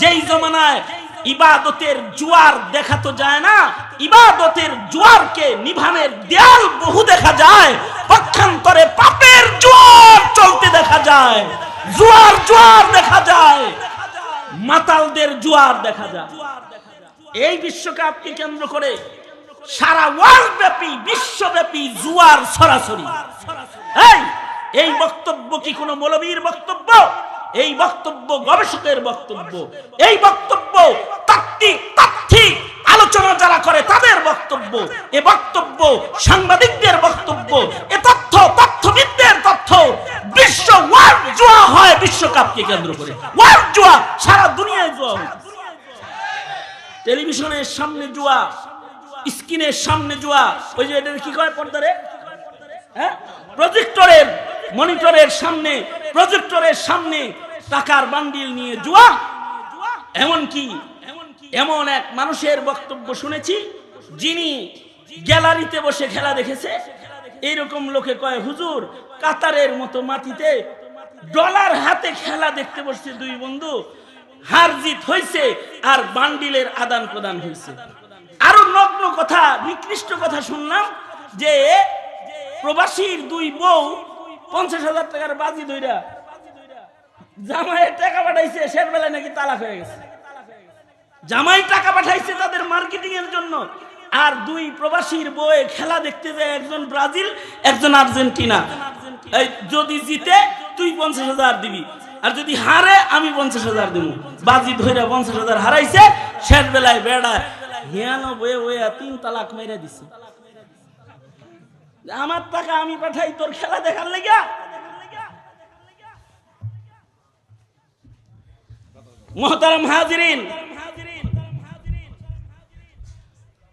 যেই জমানায় ইবাদতের জুয়ার দেখা তো যায় না, ইবাদতের জুয়ারকে নিভানের দেয়াল বহু দেখা যায়, পক্ষান্তরে পাপের জোয়ার চলতে দেখা যায়, জুয়ার, জোয়ার দেখা যায়, মাতালদের জুয়ার দেখা যায়। এই বিশ্বকাপকে কেন্দ্র করে সারা ওয়ার্ল্ড ব্যাপী বিশ্বব্যাপী জুয়ার সরাসরি। এই এই বক্তব্য কি কোনো মৌলবীর বক্তব্য? এই বক্তব্য, গবেষকের বক্তব্য, এই বক্তব্য আলোচনা যারা করে তাদের বক্তব্য, এ বক্তব্য সাংবাদিকদের বক্তব্য, এ তথ্য, তথ্যবিদদের তথ্য। বিশ্ব ওয়ার্ল্ড জোয়া হয় বিশ্বকাপকে কেন্দ্র করে। ওয়ার্ল্ড জোয়া, সারা দুনিয়ায় জোয়া টেলিভিশনের সামনে জোয়া, স্ক্রিনের সামনে জোয়া, ওই যে এটা কি কয় পর্দারে? হ্যাঁ? প্রজেক্টরের, মনিটরের সামনে, প্রজেক্টরের সামনে টাকার বান্ডিল নিয়ে জুয়া। এমন কি এমন এক মানুষের বক্তব্য শুনেছি, যিনি গ্যালারিতে বসে খেলা দেখেছে। এইরকম লোকে কয়, হুজুর, কাতারের মতো মাটিতে ডলার হাতে খেলা দেখতে বসছে দুই বন্ধু। হার জিত হয়েছে আর বান্ডিলের আদান প্রদান হয়েছে আরও নগ্ন কথা, নিকৃষ্ট কথা শুনলাম যে প্রবাসীর দুই বউ পঞ্চাশ হাজার টাকার বাজি ধইরা জামাইয়ের টাকা পাঠাইছে শেষ বেলায় নাকি তালাক হয়ে গেছে। জামাই টাকা পাঠাইছে তাদের মার্কেটিং এর জন্য। আর দুই প্রবাসীর বয়ে খেলা দেখতে যায় একজন ব্রাজিল, একজন আর্জেন্টিনা। যদি জিতে, তুই পঞ্চাশ হাজার দিবি। আর যদি হারে, আমি পঞ্চাশ হাজার দিব। বাজি ধরে পঞ্চাশ হাজার হারাইছে শেষ বেলায় বেড়া হিয়ানো বয়ে বয়ে তিন তালাক মেরে দিছে। আমার টাকা আমি পাঠাই, তোর খেলা দেখার লেগা মোহতারাম হাজিরিন,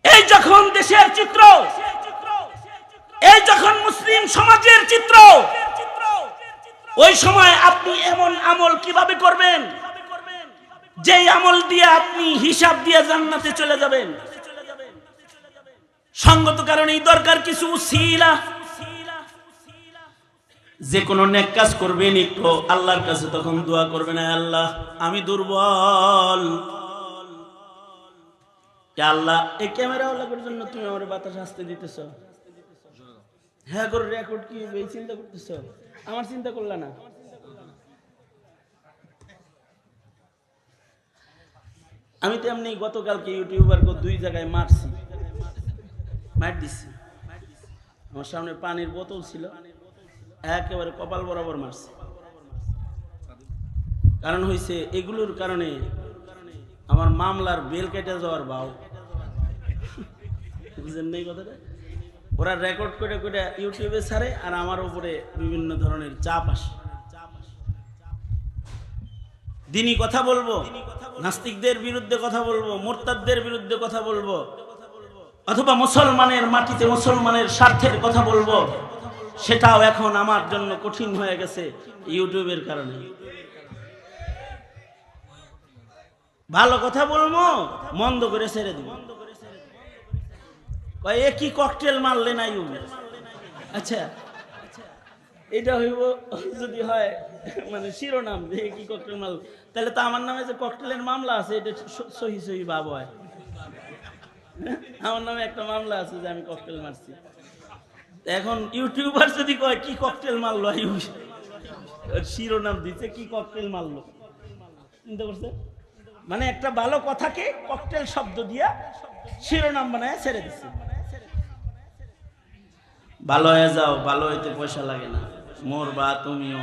এই যখন দেশের চিত্র, এই যখন মুসলিম সমাজের চিত্র, ওই সময় আপনি এমন আমল কীভাবে করবেন? যেই আমল দিয়ে আপনি হিসাব দিয়ে জান্নাতে চলে যাবেন। সঙ্গত কারণেই দরকার কিছু শিলা যে কোনো নেক কাজ করবেন একটু, আল্লাহর কাছে তখন দোয়া করবেন, "আয় আল্লাহ, আমি দুর্বল। আল্লাহ, এই ক্যামেরা ওলার জন্য তুমি আমার বাতাস আসতে দিতেছ। হ্যাঁ করে রেকর্ড কি? এই চিন্তা করতেছ? আমার চিন্তা করলা না। আমি তো এমনি গতকালকে ইউটিউবার দুই জায়গায় মারছি। মার দিছি। আমার সামনে পানির বোতল ছিল। একেবারে কপাল বরাবর মারছে। কারণ হয়েছে এগুলোর কারণে আমার মামলার বেল কেটে যাওয়ার বাউ। বুঝলেন নেই কথাটা? ওরা রেকর্ড করে করে ইউটিউবে ছাড়ে আর আমার উপরে বিভিন্ন ধরনের চাপ আসে। দিনই কথা বলব, নাস্তিকদের বিরুদ্ধে কথা বলব, মোরতাদদের বিরুদ্ধে কথা বলব, অথবা মুসলমানের মাটিতে মুসলমানের স্বার্থের কথা বলব। সেটাও এখন আমার জন্য কঠিন হয়ে গেছে ইউটিউবের কারণে। ভালো কথা বলব, মন্দ করে ছেড়ে দিব। কয়, এ কি ককটেল মারলে না ইউ? আচ্ছা এটা হইব যদি হয় মানে শিরোনাম যে কি ককটেল মারল? তাহলে তো আমার নামে যে ককটেলের মামলা আছে, এটা সহি সহি ভাব হয়। আমার নামে একটা মামলা আছে যে আমি ককটেল মারছি। এখন ইউটিউবার যদি কয়, কি ককটেল মারলো? শিরোনাম দিচ্ছে কি ককটেল মারলো? চিন্তা করছে? মানে একটা ভালো কথাকে ককটেল শব্দ দিয়া শিরোনাম বানায় ছেড়ে দিচ্ছে ভালো হয়ে যাও, ভালো হইতে পয়সা লাগে না। মোর বা তুমিও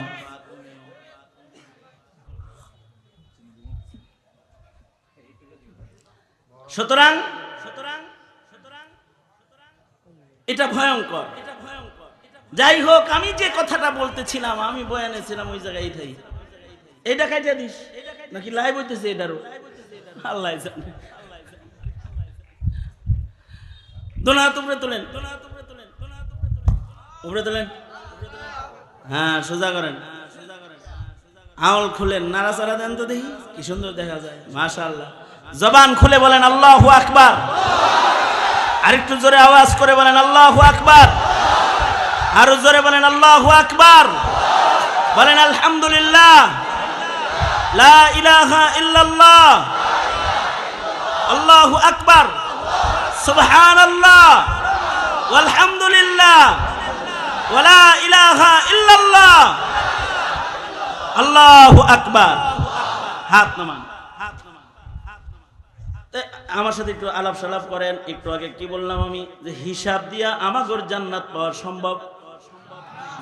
সুতরাং সুতরাং সুতরাং, এটা ভয়ঙ্কর। যাই হোক, আমি যে কথাটা বলতেছিলাম, আমি বয়ানে ছিলাম ওই জায়গায় থাই এটা কাইটা দিস, নাকি লাইভ হইতেছে এটারও? আল্লাহ জানে। দোনা, তোমরা তোলেন। উপরে তোলেন। হ্যাঁ সোজা করেন। আউল খুলেন। নাড়াচাড়া দেন তো দেখি, কি সুন্দর দেখা যায়। মাশাআল্লাহ। জবান খুলে বলেন, আল্লাহু আকবার। আরেকটু জোরে আওয়াজ করে বলেন, আল্লাহু আকবার। আরও জোরে বলেন, আল্লাহু আকবার। বলেন, আলহামদুলিল্লাহ। লা ইলাহা ইল্লাল্লাহ। আল্লাহু আকবার। সুবহানাল্লাহ। ওয়ালহামদুলিল্লাহ ওয়ালা ইলাহা ইল্লাল্লাহ। আল্লাহু আকবার। হাত নামান। আমার সাথে একটু আলাপ সালাপ করেন, একটু আগে কি বললাম আমি? যে হিসাব দিয়া আমাগর জান্নাত পাওয়া সম্ভব?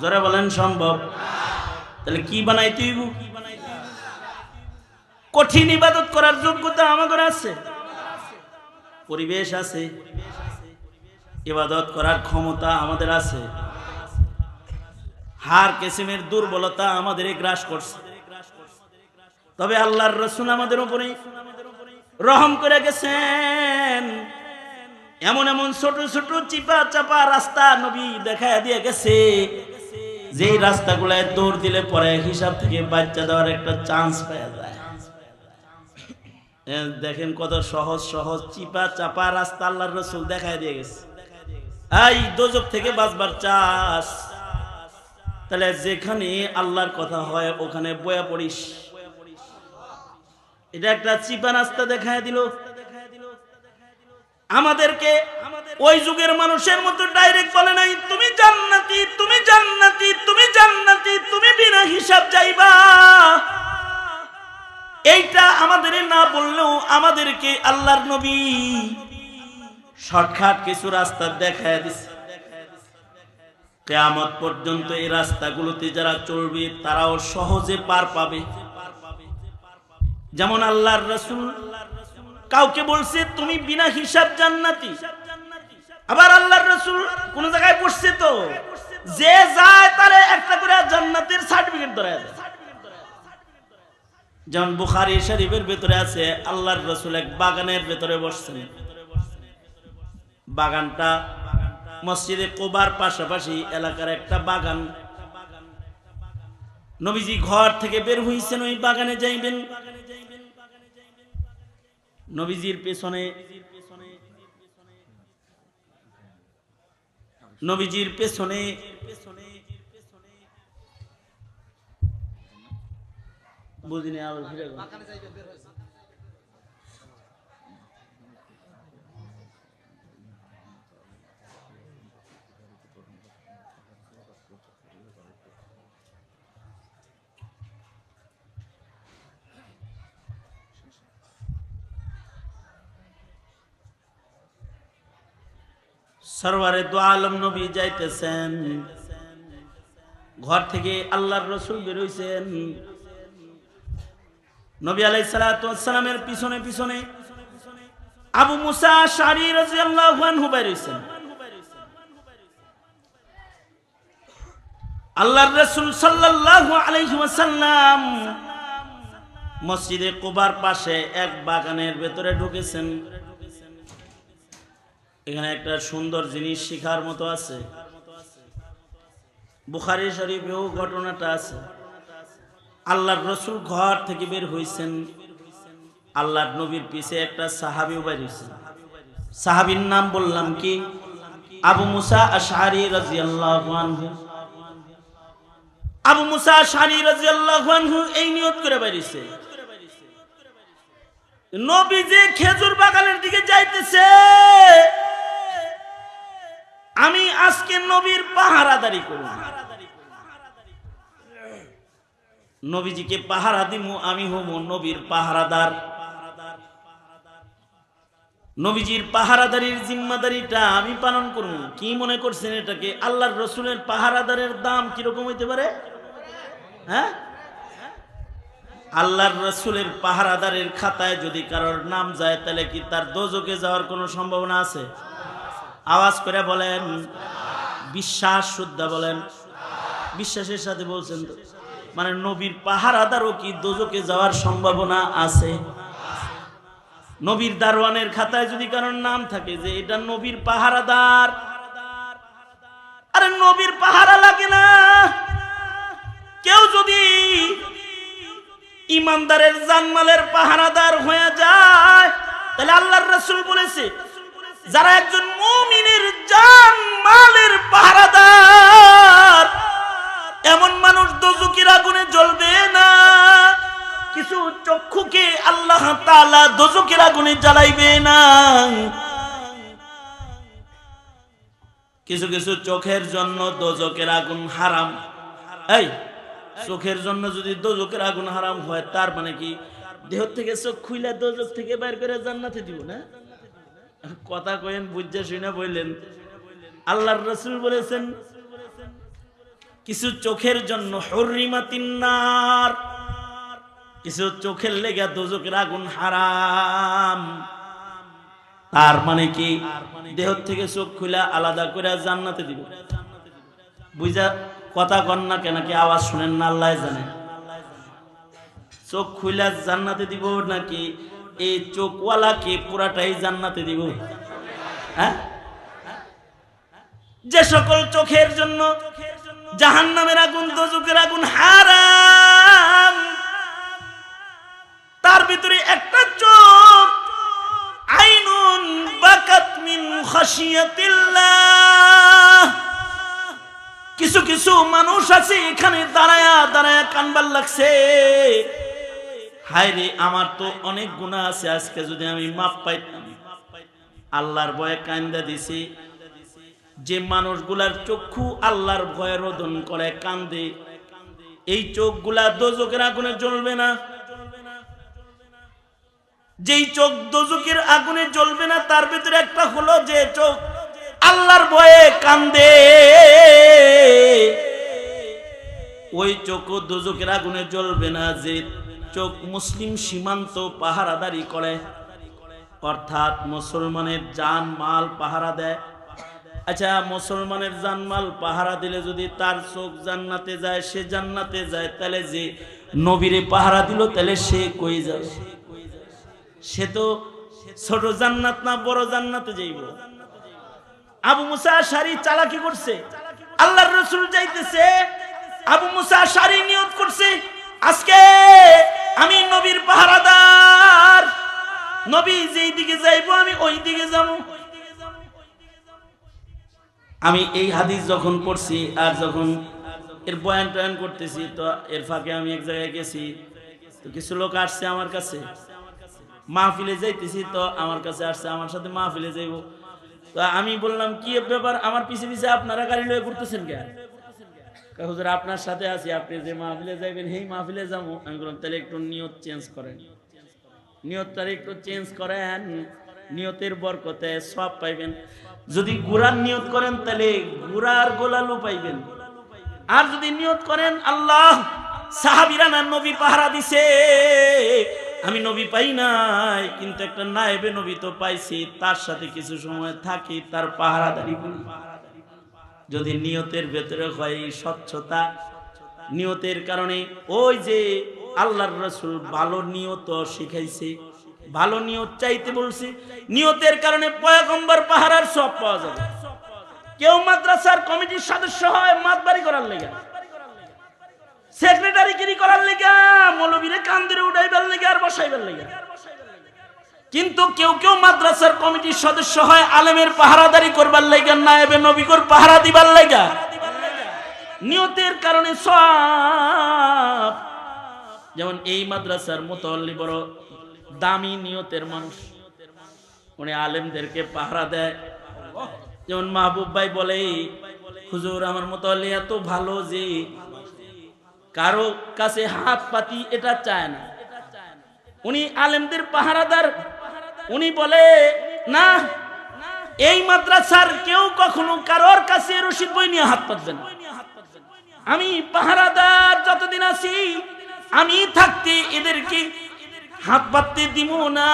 জোরে বলেন, সম্ভব। তাহলে কি বানাইতে হইব? কঠিন ইবাদত করার যোগ্যতা আমাগর আছে। পরিবেশ আছে। ইবাদত করার ক্ষমতা আমাদের আছে। হার কেসিমের দুর্বলতা আমাদের গ্রাস করছে। তবে আল্লাহর রসুল আমাদের উপরে রহম করে গেছেন। এমন এমন ছোট ছোট চিপা চাপা রাস্তা নবী দেখা দিয়ে গেছে। যে রাস্তাগুলায় দৌড় দিলে পরে হিসাব থেকে বাচ্চা দেওয়ার একটা চান্স পাওয়া যায়। দেখেন কত সহজ সহজ, চিপা চাপা রাস্তা আল্লাহর রসুল দেখায় দিয়ে গেছে। এই, দোজক থেকে বাঁচবার চাস তাহলে যেখানে আল্লাহর কথা হয়, ওখানে বয়া পড়িস। এটা একটা চিপা রাস্তা দেখায় দিল। আমাদেরকে ওই যুগের মানুষের মতো ডাইরেক্ট বলে নাই, তুমি জান্নাতি তুমি জান্নাতি তুমি জান্নাতি, তুমি বিনা হিসাব যাইবা। এইটা আমাদের না বললেও আমাদেরকে আল্লাহর নবী শর্টকাট কিছু রাস্তা দেখায় দিছে। কেয়ামত পর্যন্ত এই রাস্তাগুলোতে যারা চলবে, তারাও সহজে পার পাবে। যেমন আল্লাহর রসুল কাউকে বলছে, তুমি বিনা হিসাব জান্নাতি। আবার আল্লাহর রসুল কোন জায়গায় বসছে তো, যে যায় তারে একটা করে জান্নাতের সার্টিফিকেট ধরে যেমন বুখারি শরীফের ভেতরে আছে, আল্লাহর রসুল এক বাগানের ভেতরে বসছেন। বাগানটা মসজিদে কোবার পাশাপাশি এলাকার একটা বাগান। নবীজি ঘর থেকে বের হইছেন, ওই বাগানে যাইবেন। নবীজির পেছনে নবীজির পেছনে। বুঝিনি আবার ফিরে সরওয়ারে দো আলম নবী যাইতেছেন। ঘর থেকে আল্লাহর রসুল বেরোইছেন নবী আলাই সালামের পিছনে পিছনে আবু মুসা শারি রাজিয়াল্লাহু আনহু বেরোইছেন আল্লাহর রসুল সাল্লাল্লাহু আলাইহি ওয়াসাল্লাম মসজিদে কোবার পাশে এক বাগানের ভেতরে ঢুকেছেন। এখানে একটা সুন্দর জিনিস শিখার মতো আছে। বুখারি শরীফেও ঘটনাটা আছে। আল্লাহর রসুল ঘর থেকে বের হয়েছেন আল্লাহর নবীর পিছে একটা সাহাবিও বের হয়েছেন সাহাবির নাম বললাম কি? আবু মুসা আশারি রাজিয়াল্লাহু আনহু। আবু মুসা আশারি রাজিয়াল্লাহু আনহু এই নিয়ত করে বেরিয়েছে নবী যে খেজুর বাগানের দিকে যাইতেছে আমি আজকে নবীর পাহারাদারি করব। নবীজিকে পাহারা দিমু, আমি হম নবীর পাহারাদার। নবীজির পাহারাদারির জিম্মাদারিটা আমি পালন করব। কি মনে করছেন এটাকে? আল্লাহর রসুলের পাহারাদারের দাম কীরকম হইতে পারে? হ্যাঁ? আল্লাহর রসুলের পাহারাদারের খাতায় যদি কারোর নাম যায়, তাহলে কি তার দোজকে যাওয়ার কোনো সম্ভাবনা আছে? আওয়াজ করে বলেন, বিশ্বাস শুদ্ধ বলেন। বিশ্বাসের সাথে বলছেন তো মানে নবীর পাহারাদারও কি দোজকে যাওয়ার সম্ভাবনা আছে? নবীর দারোয়ানের খাতায় যদি কারোর নাম থাকে যে এটা নবীর পাহারাদার, আরে নবীর পাহারা লাগে না। কেউ যদি ইমানদারের জানমালের পাহারাদার হয়ে যায়, তাহলে আল্লাহর রাসূল বলেছে যারা একজন মুমিনের জান মালের পাহারাদার, এমন মানুষ দোজকির আগুনে জ্বলবে না। কিছু চক্ষুকে আল্লাহ তাআলা দোজকের আগুনে জ্বালাইবে না। কিছু কিছু চোখের জন্য দোজকের আগুন হারাম। এই, চোখের জন্য যদি দোজকের আগুন হারাম হয়, তার মানে কি? দেহ থেকে চোখ খুইলে দোজক থেকে বের করে জান্নাতে দিব না? কথা কয়েন বুঝে শুনে বললেন আল্লাহর রসুল বলেছেন, কিছু চোখের জন্য হরিমাতিন্নার কিছু চোখের লেগে দোজকের আগুন হারাম। তার মানে কি? দেহ থেকে চোখ খুলে আলাদা করে জান্নাতে দিব। বুঝা কথা কন না কেন কি আওয়াজ শুনেন না, আল্লাহ জানে। চোখ খুলে জান্নাতে দিব নাকি? এই চোখওয়ালাকে পুরাটাই জান্নাতে দিব। হ্যাঁ? যে সকল চোখের জন্য জাহান নামের আগুন দোজকের আগুন হারাম, তার ভিতরে একটা চোখ, আইনুন বাকাত মিন কিছু কিছু মানুষ আছে এখানে দাঁড়ায়া দাঁড়ায়া কানবার লাগছে। হায় রে আমার তো অনেক গুণা আছে, আজকে যদি আমি মাপ পাইতাম। আল্লাহর ভয়ে কান্দা দিছি। যে মানুষগুলার চক্ষু আল্লাহর ভয়ে রোদন করে, কান্দে। এই চোখগুলা দোজকের আগুনে জ্বলবে না। যেই চোখ দোজকের আগুনে জ্বলবে না, তার ভিতরে একটা হলো যে চোখ আল্লাহর ভয়ে কান্দে। ওই চোখ দোজকের আগুনে জ্বলবে না, যে চোখ মুসলিম সীমান্ত পাহারাদারি করে। অর্থাৎ মুসলমানের জান মাল পাহারা দেয়। আচ্ছা মুসলমানের জানমাল পাহারা দিলে যদি তার চোখ জান্নাতে যায়, সে জান্নাতে যায়, তাহলে যে নবীরে পাহারা দিল, তাহলে সে কই যাবে? সে তো ছোট জান্নাত না, বড় জান্নাতে যাইব। আবু মুসা শাড়ি চালাকি করছে। আল্লাহর রসুল যাইতেছে, আবু মুসা শাড়ি নিয়ত আমি এই হাদিস যখন পড়ছি আর যখন এর বয়ান টয়ান করতেছি, তো এর ফাঁকে আমি এক জায়গায় গেছি। তো কিছু লোক আসছে আমার কাছে। মাহফিলে যাইতেছি, তো আমার কাছে আসছে, আমার সাথে মাহফিলে যাইব। তো আমি বললাম, কি ব্যাপার? আমার পিছে পিছে আপনারা গাড়ি লয়ে ঘুরতেছেন কেন? হুজুর, আপনার সাথে আছি, আপনি যে মাহফিলে যাইবেন, সেই মাহফিলে যাব। আমি বললাম, তাহলে একটু নিয়ত চেঞ্জ করেন। নিয়ত নিয়তটা একটু চেঞ্জ করেন। নিয়তের বরকতে সব পাইবেন। যদি গুড়ার নিয়ত করেন, তাহলে গুড়ার গোলালু পাইবেন। আর যদি নিয়ত করেন, আল্লাহ সাহাবিরা না, নবী পাহারা দিছে। আমি নবী পাই নাই, কিন্তু একটা নায়েবে নবী তো পাইছি, তার সাথে কিছু সময় থাকি, তার পাহারাদারি করি। যদি নিয়তের ভেতরে হয় স্বচ্ছতা, নিয়তের কারণে ওই যে আল্লাহর রসুল ভালো নিয়ত শিখাইছে ভালো নিয়ত চাইতে বলছি। নিয়তের কারণে পয়গম্বর পাহারার সব পাওয়া যাবে। কেউ মাদ্রাসার কমিটির সদস্য হয়, মাতবাড়ি করার লেগে। সেক্রেটারি কিরি করার লেগে, মৌলবীরে কান্দিরে উঠাইবার লেগে আর বসাইবার লেগে। কিন্তু কেউ কেউ মাদ্রাসার কমিটির সদস্য হয়, আলেমের পাহারাদারি করবার লেগে, নায়েবে নবীকর পাহারা দিবার লেগে। নিয়তের কারণে সব যেমন এই মাদ্রাসার মোতাল্লি বড় দামি নিয়তের মানুষ। উনি আলেমদেরকে পাহারা দেয়। যেমন মাহবুব ভাই বলে, হুজুর, আমার মোতাল্লি এত ভালো যে কারও কাছে হাত পাতি এটা চায় না। উনি আলেমদের পাহারাদার। উনি বলে, না, এই মাদ্রাসার কেউ কখনো কারোর কাছে রশিদ বই নিয়ে হাত পাতবে না। আমি পাহারাদার যতদিন আছি, আমি থাকতে এদেরকে হাত পাততে দিব না।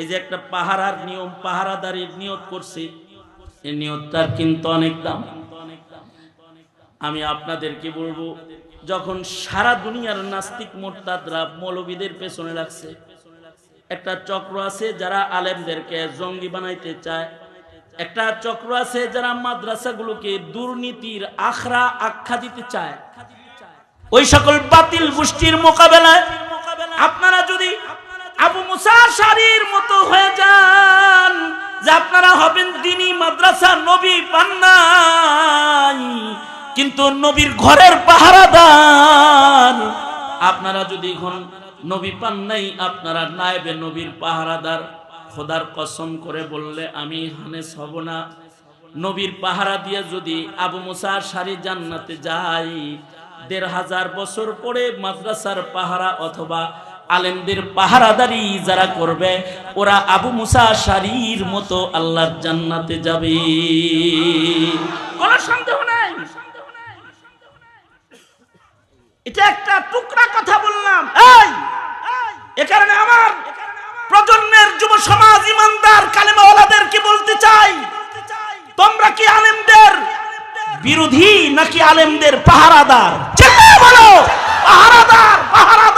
এই যে একটা পাহারার নিয়ম, পাহারাদারির নিয়ত করছে, এই নিয়তটার কিন্তু অনেক দাম। আমি আপনাদেরকে বলব, যখন সারা দুনিয়ার নাস্তিক, মোরতাদরা, মৌলবীদের পেছনে লাগছে, একটা চক্র আছে যারা আলেমদেরকে জঙ্গি বানাইতে চায়, একটা চক্র আছে যারা মাদ্রাসাগুলোকে দুর্নীতির আখড়া আখ্যা দিতে চায়। ওই সকল বাতিল গোষ্ঠীর মোকাবেলায় আপনারা যদি আবু মুসা শাড়ির মতো হয়ে যান যে আপনারা হবেন দিনী মাদ্রাসা নবী পান্নাই কিন্তু নবীর ঘরের পাহারাদার আপনারা যদি এখন নবী পান নাই আপনারা নায়েবে নবীর পাহারাদার। খোদার কসম করে বললে আমি হানেস হব না। নবীর পাহারা দিয়ে যদি আবু মুসার সারি জান্নাতে যাই দেড় হাজার বছর পরে মাদ্রাসার পাহারা অথবা আলেমদের পাহারাদারি যারা করবে ওরা আবু মুসা শারির মতো আল্লাহর জান্নাতে যাবে। কোনো সন্দেহ নাই। এটা একটা টুকরা কথা বললাম। এই! এ কারণে আমার প্রজন্মের যুব সমাজ ইমানদার কালেমাওয়ালাদেরকে বলতে চাই? তোমরা কি আলেমদের বিরোধী নাকি আলেমদের পাহারাদার? বলো! পাহারাদার পাহারাদার!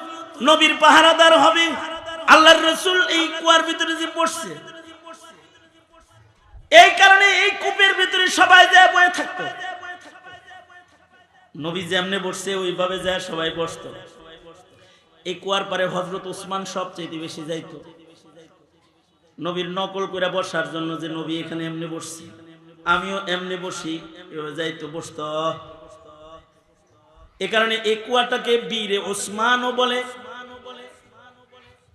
নবীর পাহারাদার হবে। আল্লাহর রসুল এই কুয়ার ভিতরে যে পড়ছে এই কারণে এই কূপের ভিতরে সবাই যায় বয়ে থাকতো। নবী যেমনে বসছে, ওইভাবে যায় সবাই বসতো। এই কুয়ার পারে হজরত উসমান সবচেয়ে বেশি যাইতো। নবীর নকল করে বসার জন্য যে নবী এখানে এমনি বসছি। আমিও এমনি বসি যাইতো, বসত। এ কারণে এই কুয়াটাকে বীরে ওসমানও বলে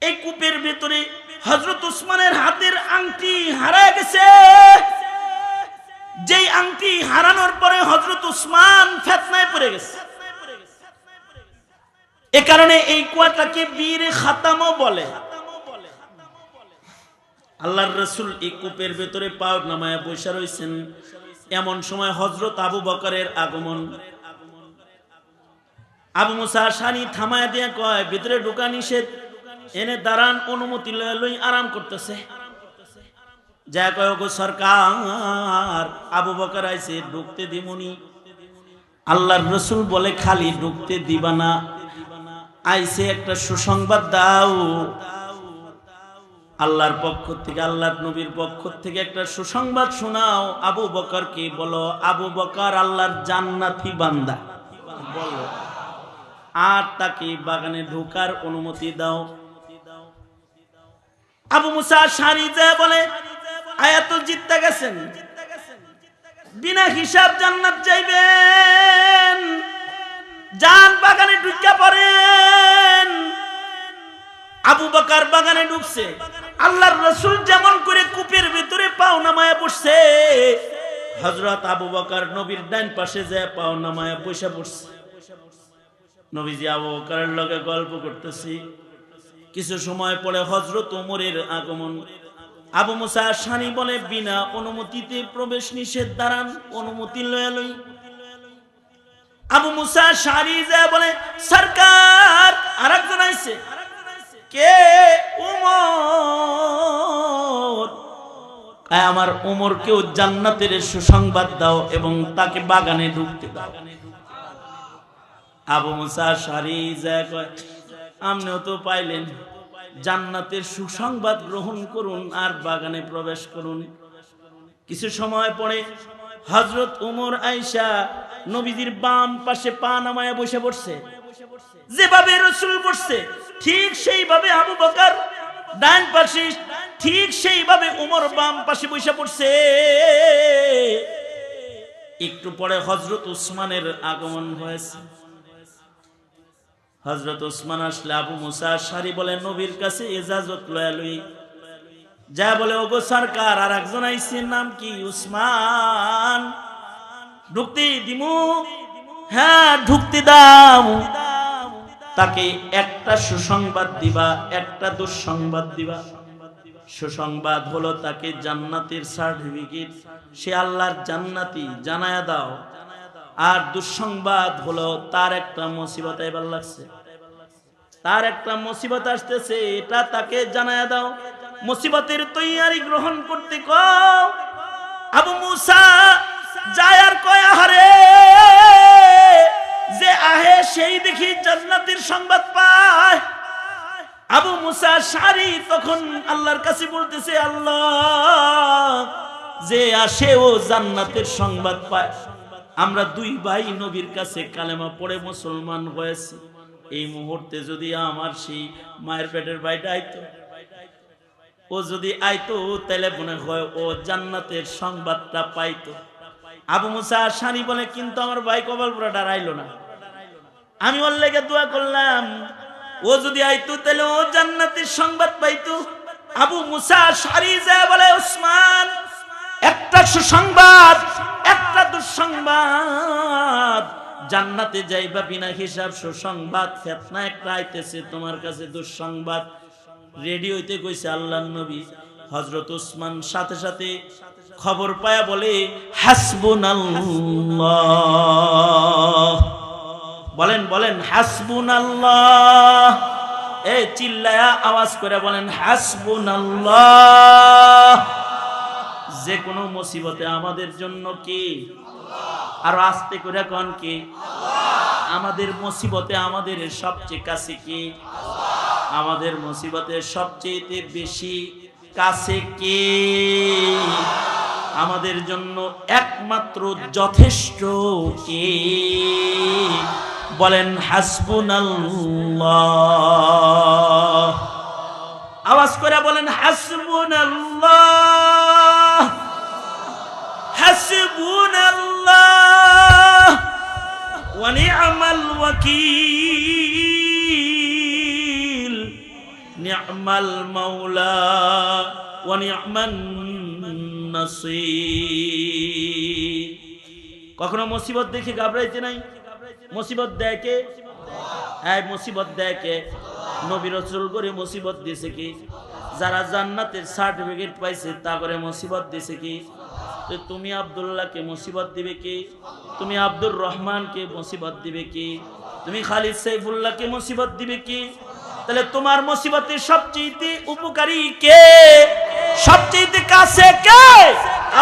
এই কূপের ভেতরে হজরত উসমানের হাতের আংটি হারায় গেছে। যেই আংটি হারানোর পরে হজরত উসমান ফেতনায় পড়ে গেছে। এ কারণে এই কুয়াটাকে বীর বলে। আল্লাহর রসুল এই কূপের ভেতরে পাও নামায় বৈশা রয়েছেন এমন সময় হজরত আবু বকরের আগমন। আবু মুসা সানি থামায় দিয়ে কয়, ভিতরে ঢুকা নিষেধ। এনে দাঁড়ান, অনুমতি লই আরাম করতেছে। যা কয় গো সরকার, আবু বকর আইছে, ঢুকতে দিমুনি। আল্লাহর রসুল বলে, খালি ঢুকতে দিবা না। আইসে একটা সুসংবাদ দাও। আল্লাহর পক্ষ থেকে, আল্লাহর নবীর পক্ষ থেকে একটা সুসংবাদ শোনাও। আবু বকরকে বলো, আবু বকর আল্লাহর জান্নাতি বান্দা। বলো। আর তাকে বাগানে ঢোকার অনুমতি দাও। আবু মুসা সারি যায় বলে আয়াত জিততে গেছেন। বিনা হিসাব জান্নাত যাইবেন। জান বাগানে ঢুকা পড়েন। আবু বাকার বাগানে ঢুকছে। আল্লাহর রসুল যেমন করে কূপের ভিতরে পাও নামায়া বসছে হজরত আবু বকার নবীর ডান পাশে যায় পাও নামায়া বসে পড়ছে নবীজি আবু বকারের লগে গল্প করতেছি। কিছু সময় পরে হজরত ওমরের আগমন। আবু মুসা সানি বলে, বিনা অনুমতিতে প্রবেশ নিষেধ, দাঁড়ান, অনুমতি লয়া লই। আবু মুসা সারি যায় বলে, সরকার, আরেকজন আইছে। কে? উমর আমার উমরকেও জান্নাতের সুসংবাদ দাও এবং তাকে বাগানে ঢুকতে দাও। আবু মুসা সারি যায় কয় আপনিও তো পাইলেন। জান্নাতের সুসংবাদ গ্রহণ করুন আর বাগানে প্রবেশ করুন। কিছু সময় পরে হজরত উমর আইসা নবীজির বাম পাশে পা নামায়া বসে পড়ছে। যেভাবে রসুল পড়ছে ঠিক সেইভাবে আবু বকার ডান পাশে, ঠিক সেইভাবে উমর বাম পাশে বসে পড়ছে। একটু পরে হজরত উসমানের আগমন হয়েছে। হজরত উসমান আসলে আবু মুসা সারি বলে, নবীর কাছে এজাজত লয়ালুই যা বলে, ওগো সরকার আর একজন আইসির নাম কি? উসমান। ঢুকতে দিমু। হ্যাঁ ঢুকতে দাও। তাকে একটা সুসংবাদ দিবা, একটা দুঃসংবাদ দিবা। সুসংবাদ হলো তাকে জান্নাতের সার্টিফিকেট। সে আল্লাহর জান্নাতি, জানায়া দাও। আর দুঃসংবাদ হলো তার একটা মুসিবত এবার লাগছে। তার একটা মুসিবত আসতেছে, এটা তাকে জানায় দাও। মুসিবতের তৈয়ারি গ্রহণ করতে কও। আবু মুসা যায় আর কয়, আহারে, যে আহে সেই দেখি জান্নাতের সংবাদ পায়। আবু মুসা সারি তখন আল্লাহর কাছে বলতেছে, আল্লাহ, যে আসে ও জান্নাতের সংবাদ পায়। আমরা দুই ভাই নবীর কাছে কালেমা পড়ে মুসলমান হয়েছি। এই মুহূর্তে যদি আমার সেই মায়ের পেটের ভাইটা আইতো, ও যদি আইতো তাহলে মনে হয় ও জান্নাতের সংবাদটা পাইতো। আবু মুসা সানি বলে, কিন্তু আমার ভাই কপাল পুরা ডারাইলো না। আমি ওর লেগে দোয়া করলাম। ও যদি আইতো তাহলে ও জান্নাতের সংবাদ পাইতো। আবু মুসা সারি যায় বলে, ওসমান, একটা সুসংবাদ, একটা দুঃসংবাদ জান্নাতে যাইবা বিনা হিসাব, সুসংবাদ, ফেতনা একটা আইতেছে তোমার কাছে দুঃসংবাদ। রেডিওতে কইছে আল্লাহ নবী হজরত উসমান সাথে সাথে খবর পায়া বলে হাসবুন বলেন বলেন হাসবুন আল্লাহ চিল্লায়া আওয়াজ করে বলেন হাসবুন যে কোনো মুসিবতে আমাদের জন্য কি? আর আস্তে করে কন কি? আমাদের মুসিবতে আমাদের সবচেয়ে কাছে কি? আমাদের মুসিবতের সবচেয়ে বেশি কাছে কে? আমাদের জন্য একমাত্র যথেষ্ট কে? বলেন হাসবুন আওয়াজ করে বলেন হাসবুন আল্লাহ ونعم الوكيل نعم المولى ونعم النصير কখনো মুসিবত দেখে ঘাবড়াইতে নাই মুসিবত দেয় কে হ্যাঁ মুসিবত দেয় কে নবী রসুল করে মুসিবত দিয়েছে কি যারা জান্নাতের সার্টিফিকেট পাইছে তা করে মুসিবত দিয়েছে কি তো তুমি আবদুল্লাহকে মুসিবত দিবে কি? তুমি আব্দুর রহমানকে মুসিবত দিবে কি? তুমি খালিদ সাইফুল্লাহকে মুসিবত দিবে কি? তাহলে তোমার মুসিবতের সবচেয়ে উপকারী কে? সবচেয়ে কাছে কে?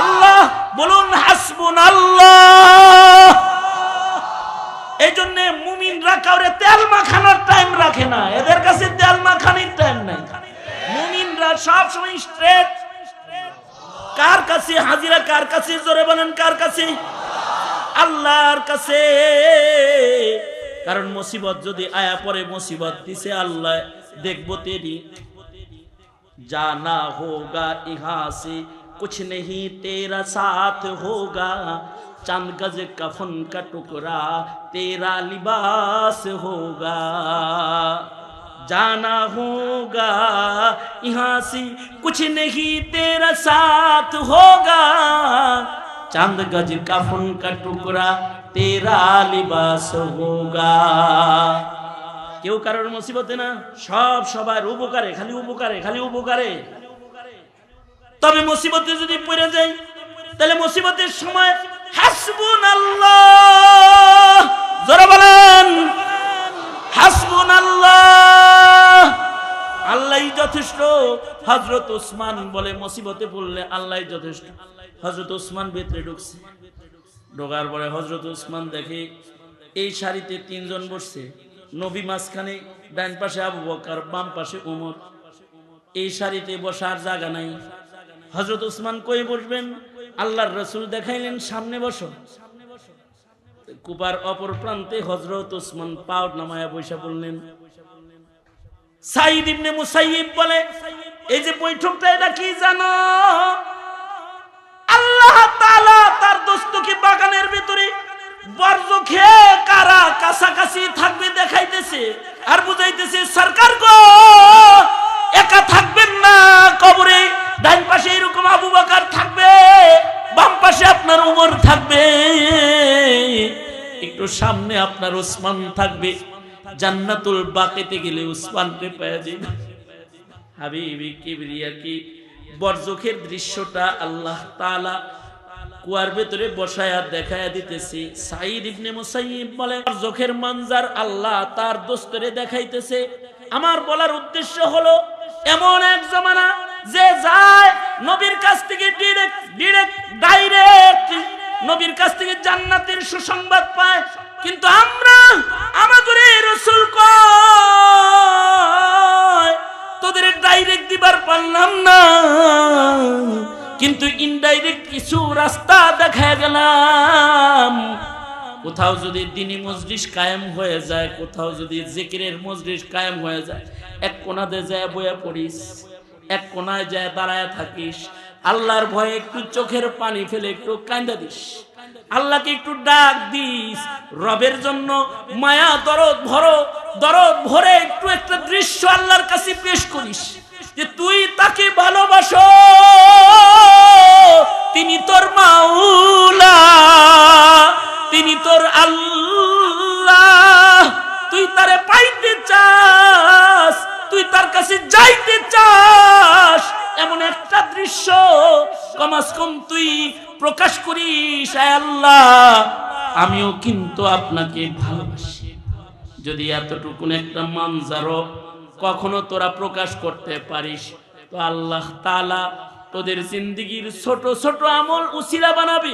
আল্লাহ বলুন হাসবুন আল্লাহ এই জন্য মুমিনরা কাউরে তেল মাখানোর টাইম রাখে না। এদের কাছে তেল মাখানোর টাইম নাই। মুমিনরা সব সময় স্ট্রেট কার কাছে হাজিরা কার কাছে জোরে বলেন কার কাছে আল্লাহর কাছে কারণ মুসিবত যদি আয়া পরে মুসিবত দিছে আল্লাহ দেখবো তেরি जाना होगा यहाँ से कुछ नहीं तेरा साथ होगा चंद गज कफन का टुकड़ा तेरा लिबास होगा जाना होगा यहाँ से कुछ नहीं तेरा साथ होगा चंद गज कफन का टुकड़ा तेरा लिबास होगा কেউ কারোর মুসিবতে না সব সবার উপকারে খালি উপকারে খালি উপকারে তবে মুসিবতে যদি পড়ে যাই তাহলে মুসিবতের সময় হাসবুন আল্লাহ জোরে বলেন হাসবুন আল্লাহ আল্লাহই যথেষ্ট? হজরত ওসমান বলে মুসিবতে পড়লে আল্লাহই যথেষ্ট। হজরত ওসমান ভেতরে ঢুকছে। ঢোকার পরে হজরত ওসমান দেখে এই শাড়িতে তিনজন বসছে। নবী মাঝখানে ডান পাশে আবু বকর, বাম পাশে উমর। এই সারিতে বসার জায়গা নাই। হজরত উসমান কই বসবেন? আল্লাহর রসুল দেখাইলেন, সামনে বসো। কুপার অপর প্রান্তে হজরত উসমান পাও নামায়া বৈশা বললেন সাইদ ইবনে মুসাইব বলে, এই যে বৈঠকটা এটা কি জানো? আল্লাহ তাআলা তার দোস্তকে বাগানের ভিতরে বর্জ খেয়ে কারা কাছাকাছি থাকবে দেখাইতেছে আর বুঝাইতেছে, সরকার গো, একা থাকবেন না কবরে, ডান পাশে এরকম আবু বাকার থাকবে, বাম পাশে আপনার উমর থাকবে, একটু সামনে আপনার ওসমান থাকবে। জান্নাতুল বাকিতে গেলে উসমানকে পেয়ে যাবে হাবিবি কিবরিয়া কি বরজখের দৃশ্যটা আল্লাহ তাআলা কুয়ার ভেতরে বসায়া দেখায়া দিতেছি। সাইদ ইবনে মুসাইব বলে চোখের মানজার আল্লাহ তার দোস্তরে দেখাইতেছে। আমার বলার উদ্দেশ্য হলো, এমন এক জমানা যে যায় নবীর কাছ থেকে ডিরেক্ট ডাইরেক্ট নবীর কাছ থেকে জান্নাতের সুসংবাদ পায়। কিন্তু আমরা আমাদের রসুল কয়, তোদের ডাইরেক্ট দিবার পারলাম না। কিন্তু ইনডাইরেক্ট কিছু রাস্তা দেখা গেলাম। কোথাও যদি দিনী মজলিস কায়েম হয়ে যায়, কোথাও যদি জিকিরের মজলিস কায়েম হয়ে যায়, এক কোনাতে যায় বয়া পড়িস, এক কোনায় যায় দাঁড়ায় থাকিস, আল্লাহর ভয়ে একটু চোখের পানি ফেলে একটু কান্দা দিস। আল্লাহকে একটু ডাক দিস। রবের জন্য মায়া দরদ ভরো, দরদ ভরে একটু একটা দৃশ্য আল্লাহর কাছে পেশ করিস যে তুই তাকে ভালোবাসো, তিনি তোর মাওলা, তিনি তোর আল্লাহ। তুই তারে পাইতে চাস, তুই তার কাছে যাইতে চাস। এমন একটা দৃশ্য কমাস কম তুই প্রকাশ করিস আল্লাহ। আমিও কিন্তু আপনাকে ভালোবাসি। যদি এতটুকুন একটা মানজারও কখনো তোরা প্রকাশ করতে পারিস, তো আল্লাহ তালা তোদের জিন্দিগির ছোট ছোট আমল উসিলা বানাবে।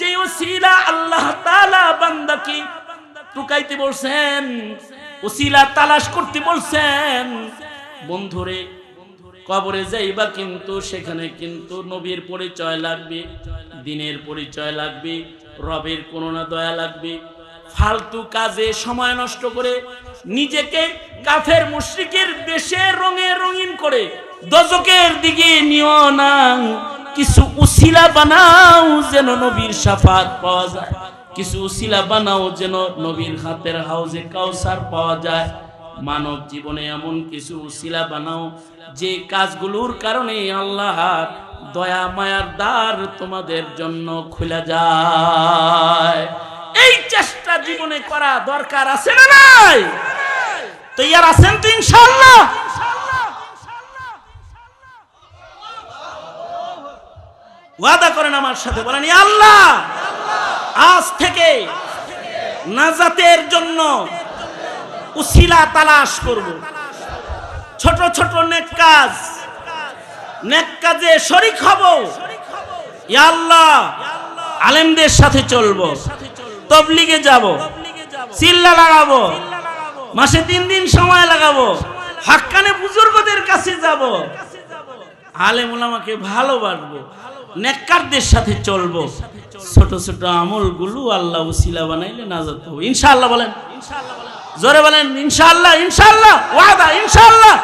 যে ওসিলা আল্লাহ তাআলা বান্দাকে টুকাইতে বলছেন ওসিলা তালাশ করতে বলছেন, বন্ধুরে কবরে যাইবা কিন্তু সেখানে কিন্তু নবীর পরিচয় লাগবে, দিনের পরিচয় লাগবে, রবের কোনো না দয়া লাগবে। ফালতু কাজে সময় নষ্ট করে নিজেকে কাফের মুশরিকের বেশে রঙে রঙিন করে দজকের দিকে নিও না। কিছু উসিলা বানাও যেন নবীর সাফাত পাওয়া যায়। কিছু উসিলা বানাও যেন নবীর হাতের হাউজে কাউসার পাওয়া যায়। মানব জীবনে এমন কিছু উসিলা বানাও যে কাজগুলোর কারণে আল্লাহ দয়া, মায়ার দ্বার তোমাদের জন্য খুলে যায়। এই চেষ্টা জীবনে করা দরকার আছে না নাই? তৈয়ার আছেন তো ইনশাল্লাহ ওয়াদা করেন আমার সাথে, বলেন আল্লাহ, আজ থেকে নাজাতের জন্য উসিলা তালাশ করব। ছোট ছোট নেক কাজ। নেক কাজে শরিক হব। আল্লাহ, আলেমদের সাথে চলবো। তবলিগে যাব। চিল্লা লাগাবো। মাসে তিন দিন সময় লাগাবো। হাক্কানে বুজুর্গদের কাছে যাব। আলেম ওলামাকে ভালোবাসবো। নেককারদের সাথে চলবো। ছোট ছোট আমলগুলো আল্লাহ উসিলা বানাইলে নাজাত হব ইনশাআল্লাহ বলেন। জোরে বলেন, ইনশাআল্লাহ ইনশাআল্লাহ, ওয়াদা, ইনশাআল্লাহ।